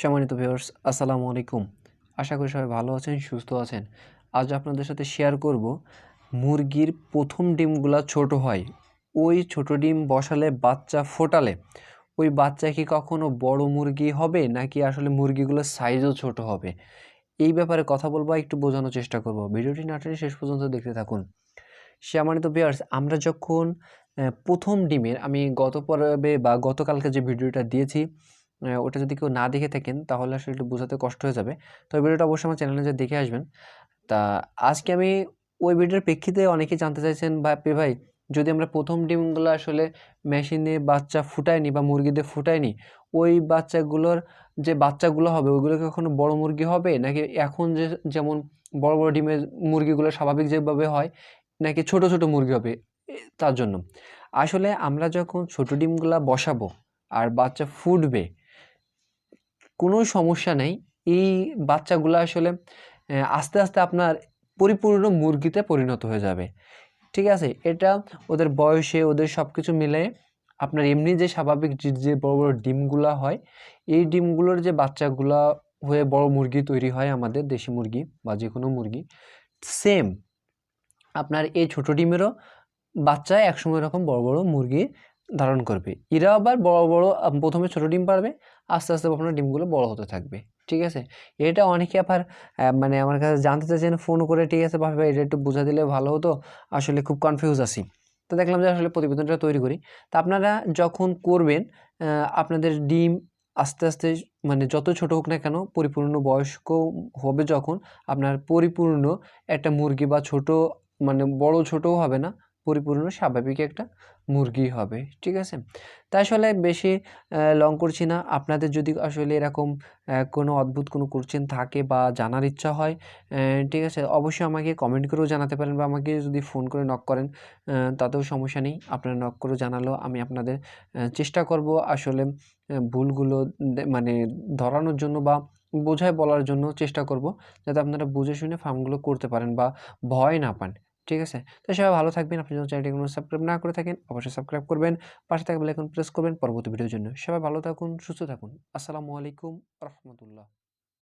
সম্মানিত ভিউয়ার্স আসসালামু আলাইকুম। আশা করি সবাই ভালো আছেন, সুস্থ আছেন। আজ আপনাদের সাথে শেয়ার করব মুরগির প্রথম ডিমগুলা ছোট হয়। ওই ছোট ডিম বসালে বাচ্চা ফোটালে। ওই বাচ্চা কি কখনো বড় মুরগি হবে, নাকি আসলে মুরগিগুলোর সাইজও ছোট হবে? এই ব্যাপারে কথা বলব, একটু বোঝানোর চেষ্টা করব। ভিডিওটি নাটনে শেষ পর্যন্ত দেখতে থাকুন। সম্মানিত ভিউয়ার্স আমরা যখন প্রথম ডিমের, আমি গত পর্বে বা গতকালকে যে ভিডিওটা দিয়েছি ওটা যদি কেউ না দেখে থাকেন, তাহলে আসলে একটু বোঝাতে কষ্ট হয়ে যাবে। তো ওই ভিডিওটা অবশ্যই আমার চ্যানেলে যে দেখে আসবেন। তা আজকে আমি ওই ভিডিওর প্রেক্ষিতে অনেকেই জানতে চাইছেন, বা পে ভাই, যদি আমরা প্রথম ডিমগুলো আসলে মেশিনে বাচ্চা ফুটাইনি বা মুরগিদের ফুটাইনি ওই বাচ্চাগুলোর যে বাচ্চাগুলো হবে, ওইগুলো কখনো বড় মুরগি হবে? নাকি এখন যে, যেমন বড় বড় ডিমের মুরগিগুলো স্বাভাবিক যেভাবে হয়, নাকি ছোট ছোট মুরগি হবে তার জন্য। আসলে আমরা যখন ছোট ডিমগুলা বসাবো, আর বাচ্চা ফুটবে কোনো সমস্যা নেই। এই বাচ্চাগুলো আসলে আস্তে আস্তে আপনার পরিপূর্ণ মুরগিতে পরিণত হয়ে যাবে। ঠিক আছে? এটা ওদের বয়সে, ওদের সব কিছু মিলে আপনার এমনি যে স্বাভাবিক যে বড় বড় ডিমগুলা হয়, এই ডিমগুলোর যে বাচ্চাগুলা হয়ে বড় মুরগি তৈরি হয় আমাদের দেশি মুরগি বা যে কোনো মুরগি সেম আপনার এই ছোট ডিমেরও বাচ্চা একসময় এরকম বড় বড় মুরগি ধারণ করবে। এরা আবার বড় বড় প্রথমে ছোট ডিম পারবে, আস্তে আস্তে আপনার ডিমগুলো বড় হতে থাকবে, ঠিক আছে? এটা অনেকে আবার মানে আমার কাছে জানতে চাইছেন, ফোন করে, ঠিক আছে ভাবে এটা একটু বোঝা দিলে ভালো হতো। আসলে খুব কনফিউজ আছি। তো দেখলাম যে আসলে প্রতিবেদনটা তৈরি করি। তা আপনারা যখন করবেন আপনাদের ডিম আস্তে আস্তে মানে যত ছোট হোক না কেন, পরিপূর্ণ বয়স্ক হবে যখন, আপনার পরিপূর্ণ একটা মুরগি বা ছোট মানে বড় ছোটও হবে না পরিপূর্ণ স্বাভাবিক একটা মুরগি হবে, ঠিক আছে? তাই আসলে বেশি লং করছি না। আপনাদের যদি আসলে এরকম কোনো অদ্ভুত কোনো কোশ্চেন থাকে বা জানার ইচ্ছা হয় ঠিক আছে? অবশ্যই আমাকে কমেন্ট করেও জানাতে পারেন বা আমাকে যদি ফোন করে নক করেন তাতেও সমস্যা নেই। আপনারা নক করে জানালেও আমি আপনাদের চেষ্টা করব আসলে ভুলগুলো মানে ধরানোর জন্য বা বোঝায় বলার জন্য চেষ্টা করব, যাতে আপনারা বুঝে শুনে ফার্মগুলো করতে পারেন বা ভয় না পান। ঠিক আছে? তো সবাই ভালো থাকবেন। আপনি যদি চ্যানেলটি কোনো সাবস্ক্রাইব না করে থাকেন, অবশ্যই সাবস্ক্রাইব করবেন। পাশে থাকা বেল আইকন প্রেস করবেন। পরবর্তী ভিডিওর জন্য। সবাই ভালো থাকুন, সুস্থ থাকুন। আসসালামু আলাইকুম রহমতুল্লাহ।